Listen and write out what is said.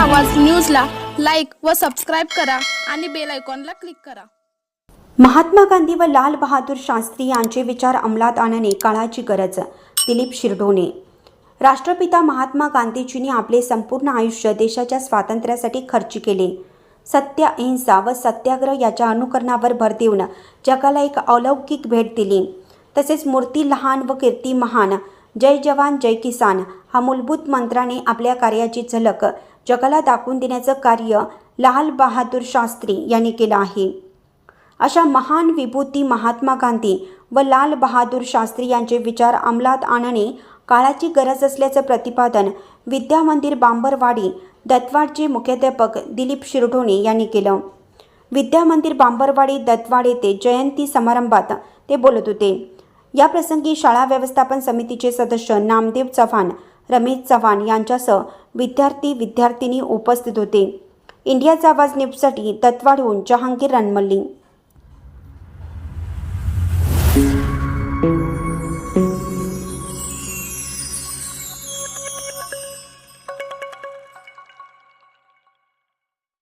व सबस्क्राईब करा आणि बेल आयकॉनला क्लिक करा. महात्मा गांधी व लाल बहादूर शास्त्री यांचे विचार अंमलात आणणे काळाची गरज दिलीप शिरढोणे राष्ट्रपिता महात्मा गांधीजींनी आपले संपूर्ण आयुष्य देशाच्या स्वातंत्र्यासाठी खर्च केले. सत्य अहिंसा व सत्याग्रह याच्या अनुकरणावर भर देऊन जगाला एक अलौकिक भेट दिली. तसेच मूर्ती लहान व कीर्ती महान जय जवान जय किसान हा मूलभूत मंत्राने आपल्या कार्याची झलक जगाला दाखवून देण्याचं कार्य लाल बहादूर शास्त्री यांनी केलं आहे. अशा महान विभूती महात्मा गांधी व लाल बहादूर शास्त्री यांचे विचार अंमलात आणणे काळाची गरज असल्याचं प्रतिपादन विद्या मंदिर बांबरवाडी दत्वाडचे मुख्याध्यापक दिलीप शिरढोणे यांनी केलं. विद्या मंदिर बांबरवाडी दत्वाड येथे जयंती समारंभात ते बोलत होते. या प्रसंगी शाळा व्यवस्थापन समितीचे सदस्य नामदेव चव्हाण रमेश चव्हाण यांच्यासह विद्यार्थी विद्यार्थिनी उपस्थित होते. इंडियाचा आवाज न्यूजसाठी दत्वाडहून जहांगीर रणमल्ली.